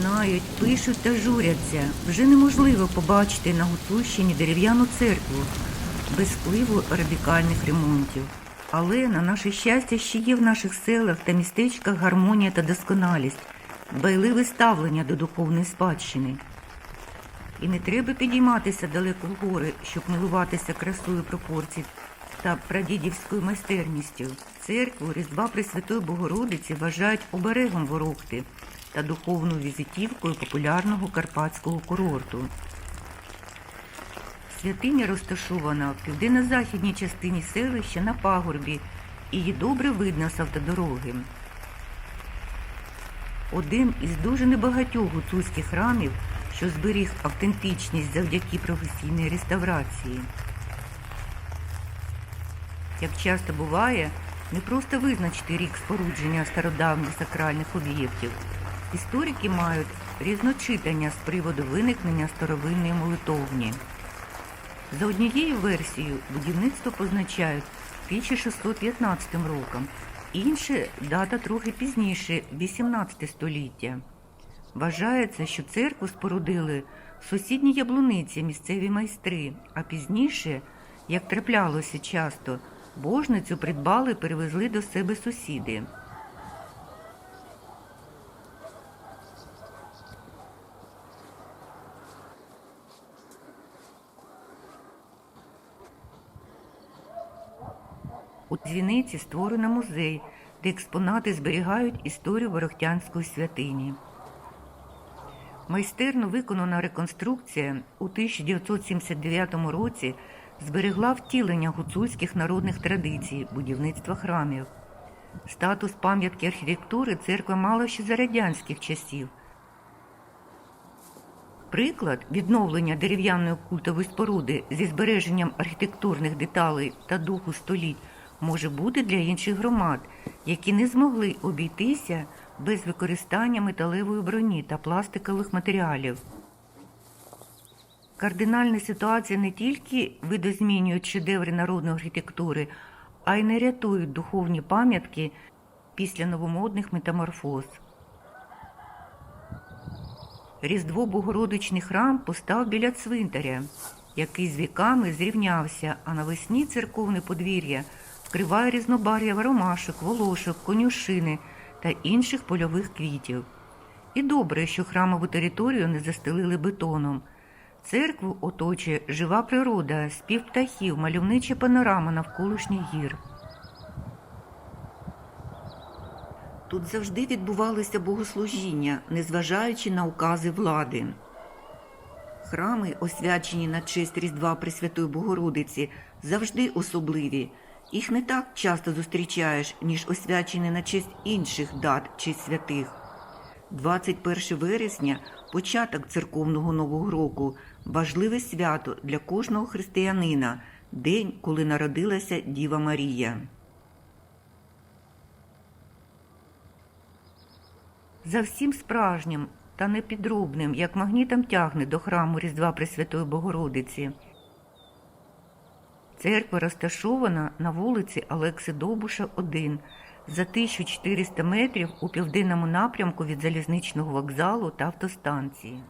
знають, пишуть та журяться. Вже неможливо побачити на Гуцульщині дерев'яну церкву без впливу радикальних ремонтів. Але на наше щастя ще є в наших селах та містечках гармонія та досконалість, дбайливе ставлення до духовної спадщини. І не треба підійматися далеко в гори, щоб милуватися красою пропорцій та прадідівською майстерністю. Церкву Різдва Пресвятої Богородиці вважають оберегом Ворохти та духовною візитівкою популярного карпатського курорту. Святиня розташована в південно-західній частині селища на пагорбі, і її добре видно з автодороги. Один із дуже небагатьох гуцульських храмів, що зберіг автентичність завдяки професійній реставрації. Як часто буває, не просто визначити рік спорудження стародавніх сакральних об'єктів. Історики мають різночитання з приводу виникнення старовинної молитовні. За однією версією, будівництво позначають 1615 роком, інше дата трохи пізніше, 18 століття. Вважається, що церкву спорудили в сусідній яблуниці місцеві майстри, а пізніше, як траплялося часто, божницю придбали і перевезли до себе сусіди. У дзвіниці створено музей, де експонати зберігають історію Ворохтянської святині. Майстерно виконана реконструкція у 1979 році зберегла втілення гуцульських народних традицій будівництва храмів. Статус пам'ятки архітектури церква мала ще за радянських часів. Приклад відновлення дерев'яної культової споруди зі збереженням архітектурних деталей та духу століть може бути для інших громад, які не змогли обійтися без використання металевої броні та пластикових матеріалів. Кардинальна ситуація не тільки видозмінюють шедеври народної архітектури, а й не рятують духовні пам'ятки після новомодних метаморфоз. Різдво Богородичний храм постав біля цвинтаря, який з віками зрівнявся, а навесні церковне подвір'я вкриває різнобар'я ромашок, волошок, конюшини та інших польових квітів. І добре, що храмову територію не застелили бетоном. Церкву оточує жива природа, спів птахів, мальовнича панорама навколишніх гір. Тут завжди відбувалися богослужіння, незважаючи на укази влади. Храми, освячені на честь Різдва Пресвятої Богородиці, завжди особливі. Їх не так часто зустрічаєш, ніж освячені на честь інших дат чи святих. 21 вересня початок церковного нового року важливе свято для кожного християнина, день, коли народилася Діва Марія. За всім справжнім та непідробним, як магнітом тягне до храму Різдва Пресвятої Богородиці. Церква розташована на вулиці Олекси Довбуша, 1, за 1400 метрів у південному напрямку від залізничного вокзалу та автостанції.